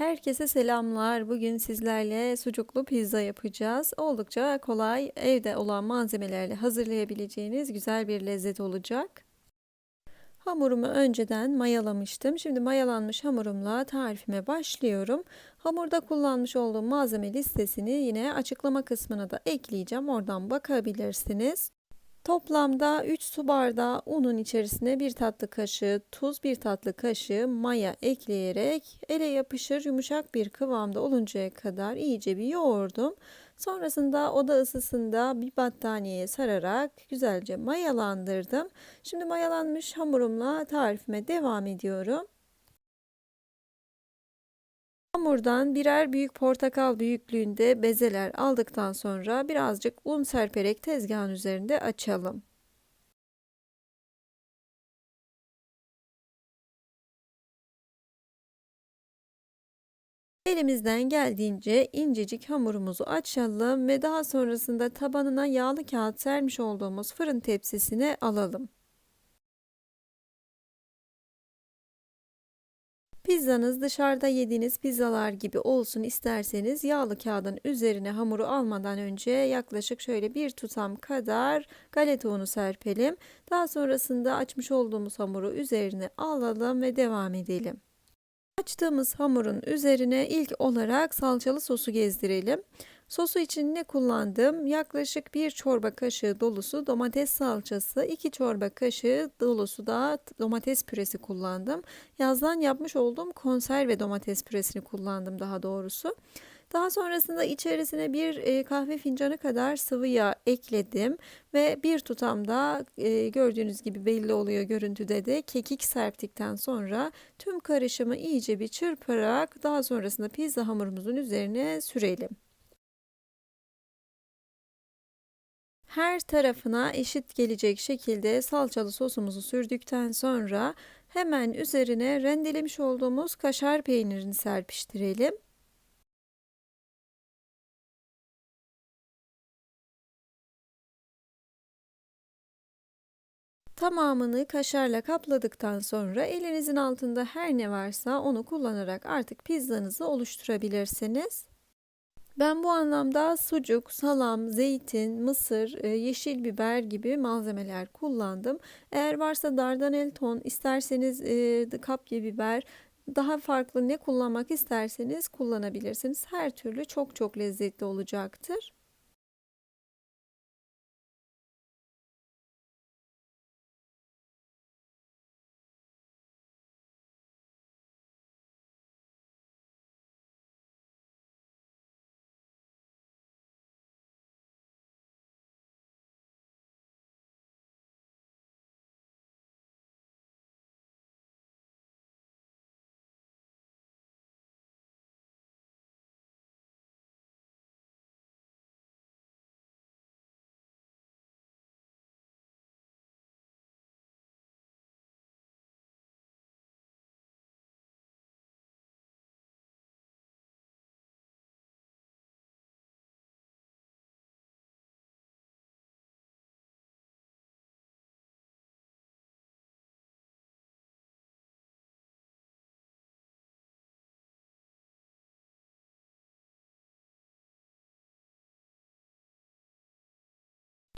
Herkese selamlar. Bugün sizlerle sucuklu pizza yapacağız. Oldukça kolay, evde olan malzemelerle hazırlayabileceğiniz güzel bir lezzet olacak. Hamurumu önceden mayalamıştım. Şimdi mayalanmış hamurumla tarifime başlıyorum. Hamurda kullanmış olduğum malzeme listesini yine açıklama kısmına da ekleyeceğim. Oradan bakabilirsiniz. Toplamda 3 su bardağı unun içerisine 1 tatlı kaşığı tuz, 1 tatlı kaşığı maya ekleyerek ele yapışır yumuşak bir kıvamda oluncaya kadar iyice bir yoğurdum. Sonrasında oda ısısında bir battaniyeye sararak güzelce mayalandırdım. Şimdi mayalanmış hamurumla tarifime devam ediyorum. Hamurdan birer büyük portakal büyüklüğünde bezeler aldıktan sonra birazcık un serperek tezgahın üzerinde açalım. Elimizden geldiğince incecik hamurumuzu açalım ve daha sonrasında tabanına yağlı kağıt sermiş olduğumuz fırın tepsisine alalım. Pizzanız dışarıda yediğiniz pizzalar gibi olsun isterseniz yağlı kağıdın üzerine hamuru almadan önce yaklaşık şöyle bir tutam kadar galeta unu serpelim. Daha sonrasında açmış olduğumuz hamuru üzerine alalım ve devam edelim. Açtığımız hamurun üzerine ilk olarak salçalı sosu gezdirelim. Sosu için ne kullandım? Yaklaşık bir çorba kaşığı dolusu domates salçası, 2 çorba kaşığı dolusu da domates püresi kullandım. Yazdan yapmış olduğum konserve domates püresini kullandım daha doğrusu. Daha sonrasında içerisine bir e, kahve fincanı kadar sıvı yağ ekledim ve bir tutam da e, gördüğünüz gibi belli oluyor görüntüde de kekik serptikten sonra tüm karışımı iyice bir çırparak daha sonrasında pizza hamurumuzun üzerine sürelim. Her tarafına eşit gelecek şekilde salçalı sosumuzu sürdükten sonra hemen üzerine rendelemiş olduğumuz kaşar peynirini serpiştirelim. Tamamını kaşarla kapladıktan sonra elinizin altında her ne varsa onu kullanarak artık pizzanızı oluşturabilirsiniz. Ben bu anlamda sucuk, salam, zeytin, mısır, e, yeşil biber gibi malzemeler kullandım. Eğer varsa dardanel ton, isterseniz e, kapya biber, daha farklı ne kullanmak isterseniz kullanabilirsiniz. Her türlü çok çok lezzetli olacaktır.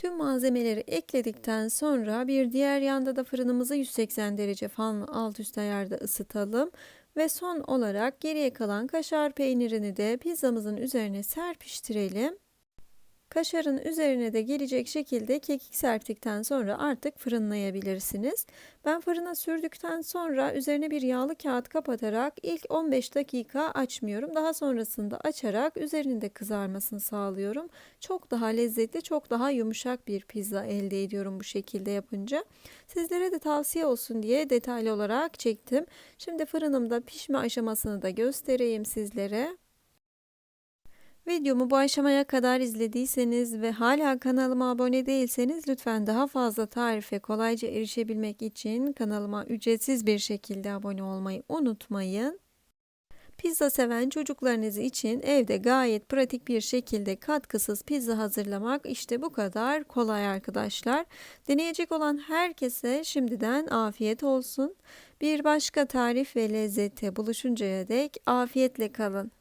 Tüm malzemeleri ekledikten sonra bir diğer yanda da fırınımızı 180 derece falan alt üst ayarda ısıtalım. Ve son olarak geriye kalan kaşar peynirini de pizzamızın üzerine serpiştirelim. Kaşarın üzerine de gelecek şekilde kekik serptikten sonra artık fırınlayabilirsiniz. Ben fırına sürdükten sonra üzerine bir yağlı kağıt kapatarak ilk 15 dakika açmıyorum. Daha sonrasında açarak üzerinin de kızarmasını sağlıyorum. Çok daha lezzetli, çok daha yumuşak bir pizza elde ediyorum bu şekilde yapınca. Sizlere de tavsiye olsun diye detaylı olarak çektim. Şimdi fırınımda pişme aşamasını da göstereyim sizlere. Videomu bu aşamaya kadar izlediyseniz ve hala kanalıma abone değilseniz lütfen daha fazla tarife kolayca erişebilmek için kanalıma ücretsiz bir şekilde abone olmayı unutmayın. Pizza seven çocuklarınız için evde gayet pratik bir şekilde katkısız pizza hazırlamak işte bu kadar kolay arkadaşlar. Deneyecek olan herkese şimdiden afiyet olsun. Bir başka tarif ve lezzete buluşuncaya dek afiyetle kalın.